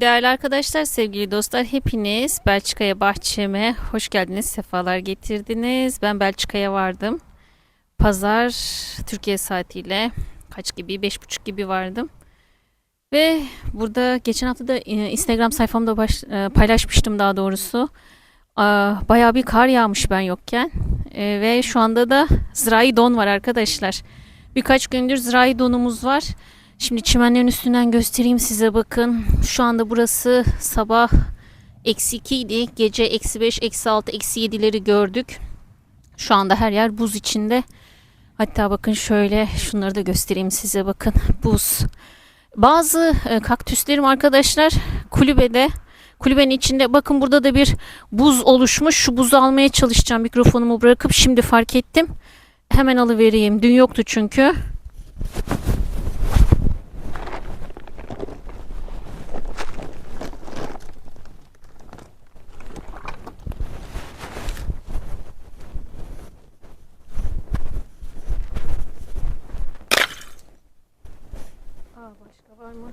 Değerli arkadaşlar, sevgili dostlar, hepiniz Belçika'ya bahçeme hoş geldiniz, sefalar getirdiniz. Ben Belçika'ya vardım. Pazar Türkiye saatiyle kaç gibi, beş buçuk gibi vardım. Ve burada geçen hafta da e, Instagram sayfamda baş- e, paylaşmıştım daha doğrusu. Bayağı bir kar yağmış ben yokken. E, Ve şu anda da zirai don var arkadaşlar. Birkaç gündür zirai donumuz var. Şimdi çimenlerin üstünden göstereyim size bakın. Şu anda burası sabah eksi 2 idi. Gece eksi 5, eksi 6, eksi 7'leri gördük. Şu anda her yer buz içinde. Hatta bakın şöyle şunları da göstereyim size bakın. Buz. Bazı e, kaktüslerim arkadaşlar kulübede kulübenin içinde bakın burada da bir buz oluşmuş. Şu buzu almaya çalışacağım mikrofonumu bırakıp şimdi fark ettim. Hemen alıvereyim. Dün yoktu çünkü. Aa, başka var mı?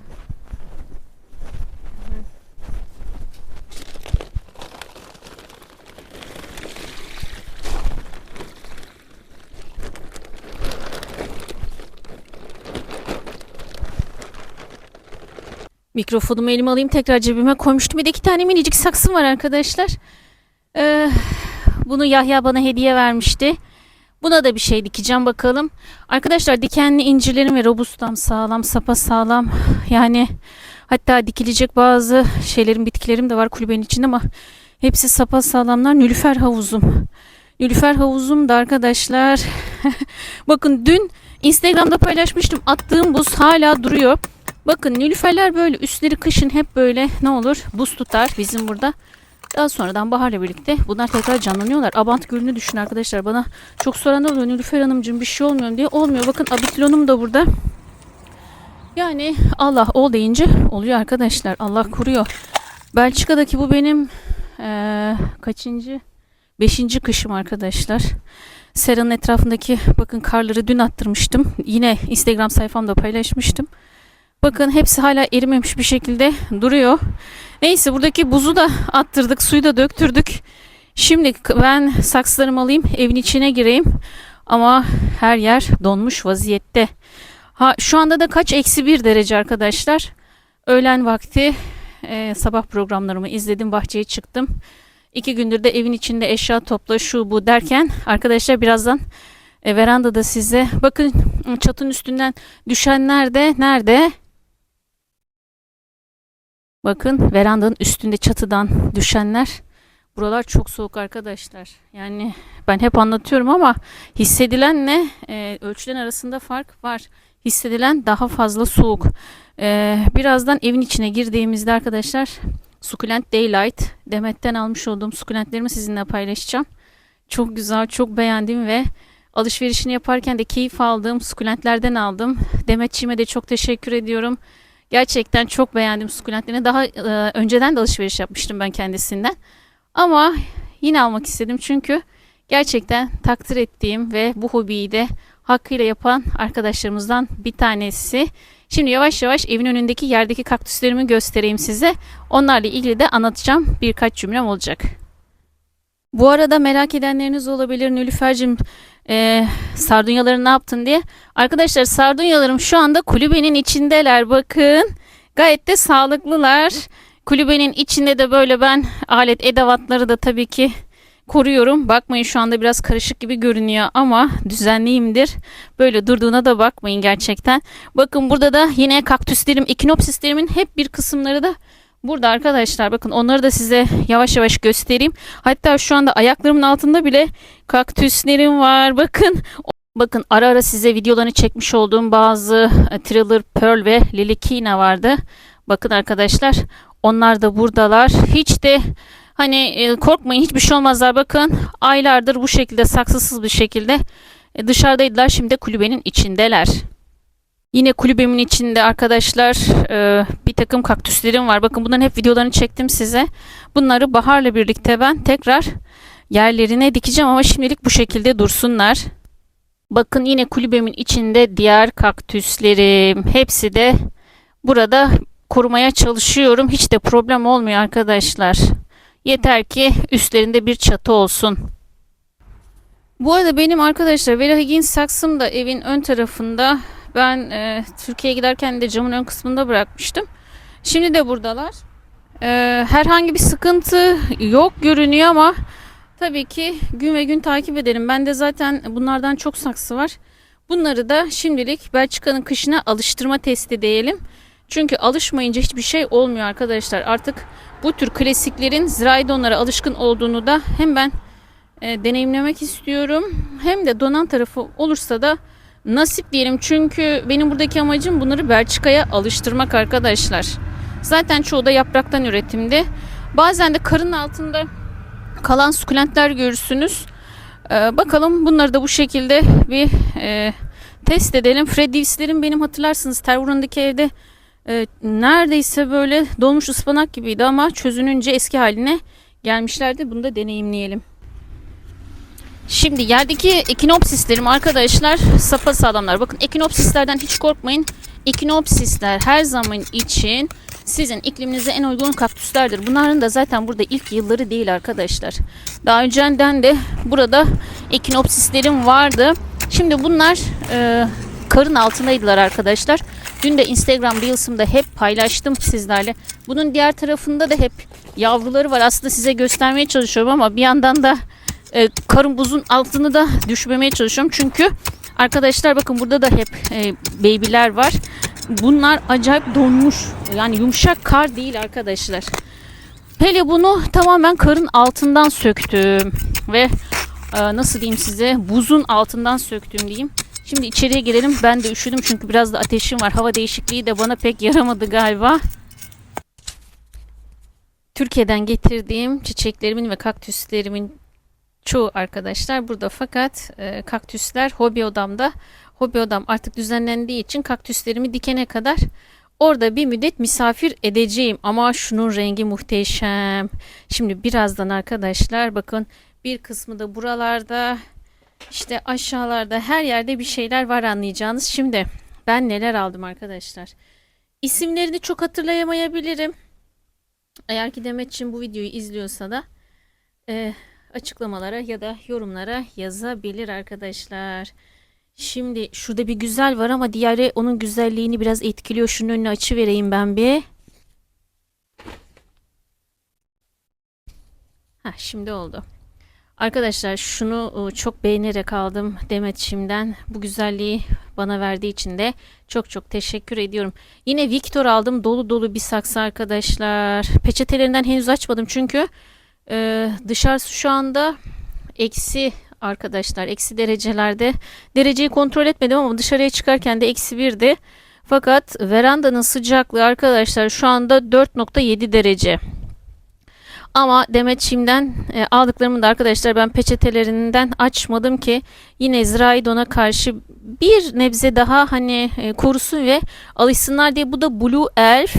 Mikrofonumu elime alayım tekrar cebime koymuştum. Bir de iki tane minicik saksım var arkadaşlar. Ee, bunu Yahya bana hediye vermişti. Buna da bir şey dikeceğim bakalım. Arkadaşlar dikenli incirlerim ve robustam sağlam, sapa sağlam. Yani hatta dikilecek bazı şeylerin, bitkilerim de var kulübenin içinde ama hepsi sapa sağlamlar. Nülüfer havuzum. Nülüfer havuzum da arkadaşlar. Bakın dün Instagram'da paylaşmıştım. Attığım buz hala duruyor. Bakın nülüferler böyle üstleri kışın hep böyle ne olur buz tutar bizim burada. Daha sonradan baharla birlikte bunlar tekrar canlanıyorlar. Abant gülünü düşün arkadaşlar. Bana çok soran oluyor. Nilüfer Hanımcığım bir şey olmuyor mu?" diye. Olmuyor. Bakın abitlonum da burada. Yani Allah ol deyince oluyor arkadaşlar. Allah kuruyor. Belçika'daki bu benim eee, kaçıncı? Beşinci kışım arkadaşlar. Sera'nın etrafındaki bakın karları dün attırmıştım. Yine Instagram sayfamda paylaşmıştım. Bakın hepsi hala erimemiş bir şekilde duruyor. Neyse buradaki buzu da attırdık, suyu da döktürdük. Şimdi ben saksılarımı alayım, evin içine gireyim. Ama her yer donmuş vaziyette. Ha şu anda da kaç eksi bir derece arkadaşlar. Öğlen vakti e, sabah programlarımı izledim, bahçeye çıktım. İki gündür de evin içinde eşya topla şu bu derken arkadaşlar birazdan e, verandada size bakın çatının üstünden düşenler de nerede? Bakın verandanın üstünde çatıdan düşenler. Buralar çok soğuk arkadaşlar. Yani ben hep anlatıyorum ama hissedilenle e, ölçülen arasında fark var. Hissedilen daha fazla soğuk. E, birazdan evin içine girdiğimizde arkadaşlar Succulent Daylight Demet'ten almış olduğum sukulentlerimi sizinle paylaşacağım. Çok güzel, çok beğendim ve alışverişini yaparken de keyif aldığım sukulentlerden aldım. Demetçiğime de çok teşekkür ediyorum. Gerçekten çok beğendim sukulentlerini. Daha e, önceden de alışveriş yapmıştım ben kendisinden. Ama yine almak istedim çünkü gerçekten takdir ettiğim ve bu hobiyi de hakkıyla yapan arkadaşlarımızdan bir tanesi. Şimdi yavaş yavaş evin önündeki yerdeki kaktüslerimi göstereyim size. Onlarla ilgili de anlatacağım birkaç cümlem olacak. Bu arada merak edenleriniz olabilir Nülüfer'cim e, sardunyaları ne yaptın diye. Arkadaşlar sardunyalarım şu anda kulübenin içindeler bakın. Gayet de sağlıklılar. Kulübenin içinde de böyle ben alet edevatları da tabii ki koruyorum. Bakmayın şu anda biraz karışık gibi görünüyor ama düzenliyimdir. Böyle durduğuna da bakmayın gerçekten. Bakın burada da yine kaktüslerim, ekinopsislerimin hep bir kısımları da burada arkadaşlar. Bakın onları da size yavaş yavaş göstereyim. Hatta şu anda ayaklarımın altında bile kaktüslerim var. Bakın Bakın ara ara size videolarını çekmiş olduğum bazı e, Thriller Pearl ve Lilikina vardı. Bakın arkadaşlar onlar da buradalar. Hiç de hani e, korkmayın hiçbir şey olmazlar. Bakın aylardır bu şekilde saksısız bir şekilde e, dışarıdaydılar. Şimdi kulübenin içindeler. Yine kulübemin içinde arkadaşlar e, bir takım kaktüslerim var. Bakın bunların hep videolarını çektim size. Bunları baharla birlikte ben tekrar yerlerine dikeceğim ama şimdilik bu şekilde dursunlar. Bakın yine kulübemin içinde diğer kaktüslerim. Hepsi de burada korumaya çalışıyorum. Hiç de problem olmuyor arkadaşlar. Yeter ki üstlerinde bir çatı olsun. Bu arada benim arkadaşlar Vera Higgins saksım da evin ön tarafında. Ben e, Türkiye'ye giderken de camın ön kısmında bırakmıştım. Şimdi de buradalar. E, herhangi bir sıkıntı yok görünüyor ama tabii ki gün ve gün takip edelim. Ben de zaten bunlardan çok saksı var. Bunları da şimdilik Belçika'nın kışına alıştırma testi diyelim. Çünkü alışmayınca hiçbir şey olmuyor arkadaşlar. Artık bu tür klasiklerin Ziraidonlara alışkın olduğunu da hem ben e, deneyimlemek istiyorum. Hem de donan tarafı olursa da nasip diyelim. Çünkü benim buradaki amacım bunları Belçika'ya alıştırmak arkadaşlar. Zaten çoğu da yapraktan üretimde. Bazen de karın altında kalan sukulentler görürsünüz. Ee, bakalım bunları da bu şekilde bir e, test edelim. Freddy'slerin benim hatırlarsınız Tervuran'daki evde e, neredeyse böyle dolmuş ıspanak gibiydi ama çözününce eski haline gelmişlerdi. Bunu da deneyimleyelim. Şimdi yerdeki ekinopsislerim arkadaşlar sapa sağlamlar. Bakın ekinopsislerden hiç korkmayın. Ekinopsisler her zaman için sizin ikliminize en uygun kaktüslerdir. Bunların da zaten burada ilk yılları değil arkadaşlar. Daha önceden de burada ekinopsislerim vardı. Şimdi bunlar e, karın altındaydılar arkadaşlar. Dün de Instagram Reels'ımda hep paylaştım sizlerle. Bunun diğer tarafında da hep yavruları var. Aslında size göstermeye çalışıyorum ama bir yandan da e, karın buzun altını da düşmemeye çalışıyorum. Çünkü arkadaşlar bakın burada da hep e, baby'ler var. Bunlar acayip donmuş. Yani yumuşak kar değil arkadaşlar. Hele bunu tamamen karın altından söktüm. Ve e, nasıl diyeyim size buzun altından söktüm diyeyim. Şimdi içeriye girelim. Ben de üşüdüm çünkü biraz da ateşim var. Hava değişikliği de bana pek yaramadı galiba. Türkiye'den getirdiğim çiçeklerimin ve kaktüslerimin çoğu arkadaşlar burada fakat e, kaktüsler hobi odamda. Hobi odam artık düzenlendiği için kaktüslerimi dikene kadar orada bir müddet misafir edeceğim. Ama şunun rengi muhteşem. Şimdi birazdan arkadaşlar bakın bir kısmı da buralarda işte aşağılarda her yerde bir şeyler var anlayacağınız. Şimdi ben neler aldım arkadaşlar. İsimlerini çok hatırlayamayabilirim. Eğer ki Demetçim bu videoyu izliyorsa da e, açıklamalara ya da yorumlara yazabilir arkadaşlar. Şimdi şurada bir güzel var ama diğeri onun güzelliğini biraz etkiliyor. Şunun önüne açı vereyim ben bir. Ha şimdi oldu. Arkadaşlar şunu e, çok beğenerek aldım Demetçim'den. Bu güzelliği bana verdiği için de çok çok teşekkür ediyorum. Yine Victor aldım. Dolu dolu bir saksı arkadaşlar. Peçetelerinden henüz açmadım çünkü e, dışarısı şu anda eksi arkadaşlar. Eksi derecelerde. Dereceyi kontrol etmedim ama dışarıya çıkarken de eksi birdi. Fakat verandanın sıcaklığı arkadaşlar şu anda 4.7 derece. Ama Demetçim'den e, aldıklarımı da arkadaşlar ben peçetelerinden açmadım ki yine Ziraidon'a karşı bir nebze daha hani e, korusun ve alışsınlar diye. Bu da Blue Elf.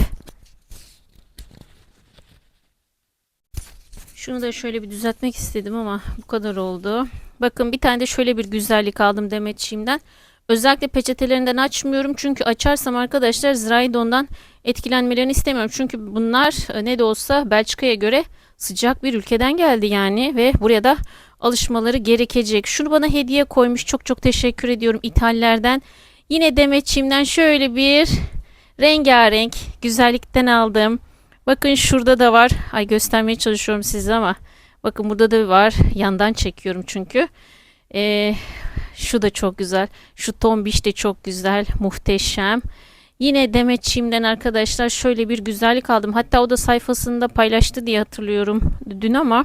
Şunu da şöyle bir düzeltmek istedim ama bu kadar oldu. Bakın bir tane de şöyle bir güzellik aldım Demetçiğimden. Özellikle peçetelerinden açmıyorum çünkü açarsam arkadaşlar Ziraidon'dan etkilenmelerini istemiyorum. Çünkü bunlar e, ne de olsa Belçika'ya göre sıcak bir ülkeden geldi yani ve buraya da alışmaları gerekecek. Şunu bana hediye koymuş. Çok çok teşekkür ediyorum İtallerden. Yine Demetçiğimden şöyle bir rengarenk güzellikten aldım. Bakın şurada da var. Ay göstermeye çalışıyorum size ama bakın burada da var. Yandan çekiyorum çünkü. Ee, şu da çok güzel. Şu tombiş de çok güzel. Muhteşem. Yine Demetçiğimden arkadaşlar şöyle bir güzellik aldım. Hatta o da sayfasında paylaştı diye hatırlıyorum dün ama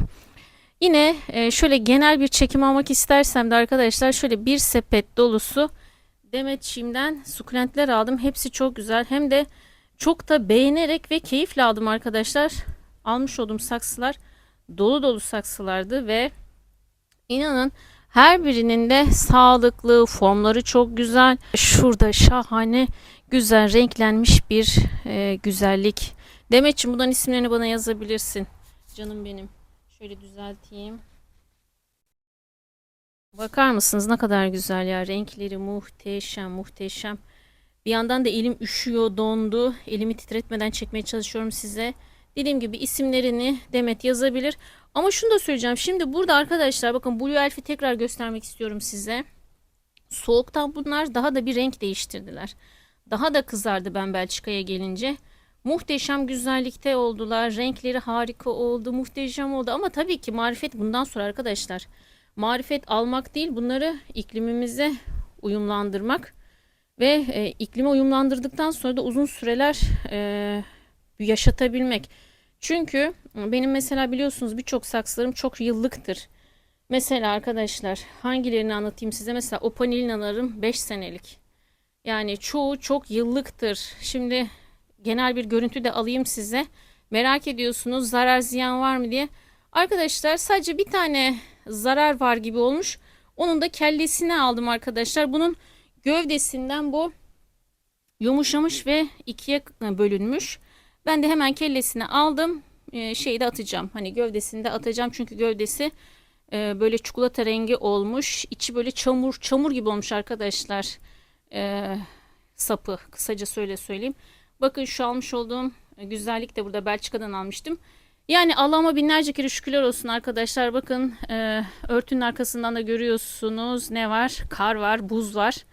yine e, şöyle genel bir çekim almak istersem de arkadaşlar şöyle bir sepet dolusu Demetçiğimden sukulentler aldım. Hepsi çok güzel. Hem de çok da beğenerek ve keyifle aldım arkadaşlar. Almış olduğum saksılar dolu dolu saksılardı ve inanın her birinin de sağlıklı, formları çok güzel. Şurada şahane, güzel renklenmiş bir e, güzellik. Demetciğim bundan isimlerini bana yazabilirsin. Canım benim. Şöyle düzelteyim. Bakar mısınız ne kadar güzel ya. Renkleri muhteşem, muhteşem. Bir yandan da elim üşüyor, dondu. Elimi titretmeden çekmeye çalışıyorum size. Dediğim gibi isimlerini Demet yazabilir. Ama şunu da söyleyeceğim. Şimdi burada arkadaşlar bakın Blue Elf'i tekrar göstermek istiyorum size. Soğuktan bunlar daha da bir renk değiştirdiler. Daha da kızardı ben Belçika'ya gelince. Muhteşem güzellikte oldular. Renkleri harika oldu. Muhteşem oldu. Ama tabii ki marifet bundan sonra arkadaşlar. Marifet almak değil bunları iklimimize uyumlandırmak. Ve e, iklime uyumlandırdıktan sonra da uzun süreler e, yaşatabilmek. Çünkü benim mesela biliyorsunuz birçok saksılarım çok yıllıktır. Mesela arkadaşlar hangilerini anlatayım size? Mesela Opanilinalarım 5 senelik. Yani çoğu çok yıllıktır. Şimdi genel bir görüntü de alayım size. Merak ediyorsunuz zarar ziyan var mı diye. Arkadaşlar sadece bir tane zarar var gibi olmuş. Onun da kellesini aldım arkadaşlar. Bunun gövdesinden bu yumuşamış ve ikiye bölünmüş. Ben de hemen kellesini aldım. Ee, şeyi de atacağım. Hani gövdesini de atacağım. Çünkü gövdesi e, böyle çikolata rengi olmuş. İçi böyle çamur çamur gibi olmuş arkadaşlar. Ee, sapı kısaca söyle söyleyeyim. Bakın şu almış olduğum güzellik de burada Belçika'dan almıştım. Yani Allah'ıma binlerce kere şükürler olsun arkadaşlar. Bakın e, örtünün arkasından da görüyorsunuz ne var? Kar var, buz var.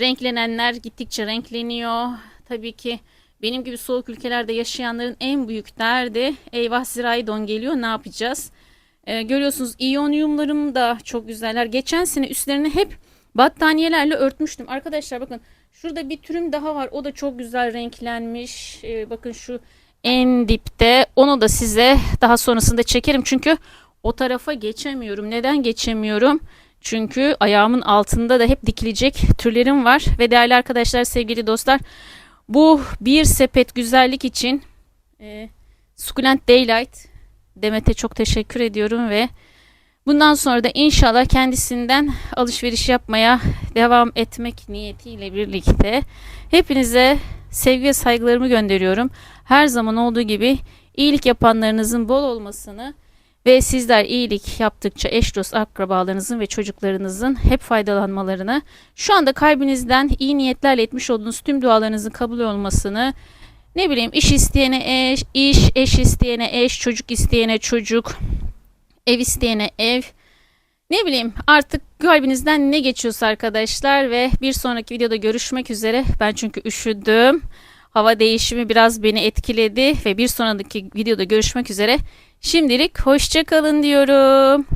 Renklenenler gittikçe renkleniyor. Tabii ki benim gibi soğuk ülkelerde yaşayanların en büyük derdi eyvah zirai don geliyor ne yapacağız? E, görüyorsunuz iyonyumlarım da çok güzeller. Geçen sene üstlerini hep battaniyelerle örtmüştüm. Arkadaşlar bakın şurada bir türüm daha var. O da çok güzel renklenmiş. E, bakın şu en dipte. Onu da size daha sonrasında çekerim. Çünkü o tarafa geçemiyorum. Neden geçemiyorum? Çünkü ayağımın altında da hep dikilecek türlerim var. Ve değerli arkadaşlar, sevgili dostlar, bu bir sepet güzellik için e, Succulent Daylight Demet'e çok teşekkür ediyorum ve bundan sonra da inşallah kendisinden alışveriş yapmaya devam etmek niyetiyle birlikte hepinize sevgi ve saygılarımı gönderiyorum. Her zaman olduğu gibi iyilik yapanlarınızın bol olmasını ve sizler iyilik yaptıkça eş dost akrabalarınızın ve çocuklarınızın hep faydalanmalarını, şu anda kalbinizden iyi niyetlerle etmiş olduğunuz tüm dualarınızın kabul olmasını, ne bileyim iş isteyene eş, iş, eş isteyene eş, çocuk isteyene çocuk, ev isteyene ev, ne bileyim artık kalbinizden ne geçiyorsa arkadaşlar ve bir sonraki videoda görüşmek üzere. Ben çünkü üşüdüm. Hava değişimi biraz beni etkiledi ve bir sonraki videoda görüşmek üzere. Şimdilik hoşça kalın diyorum.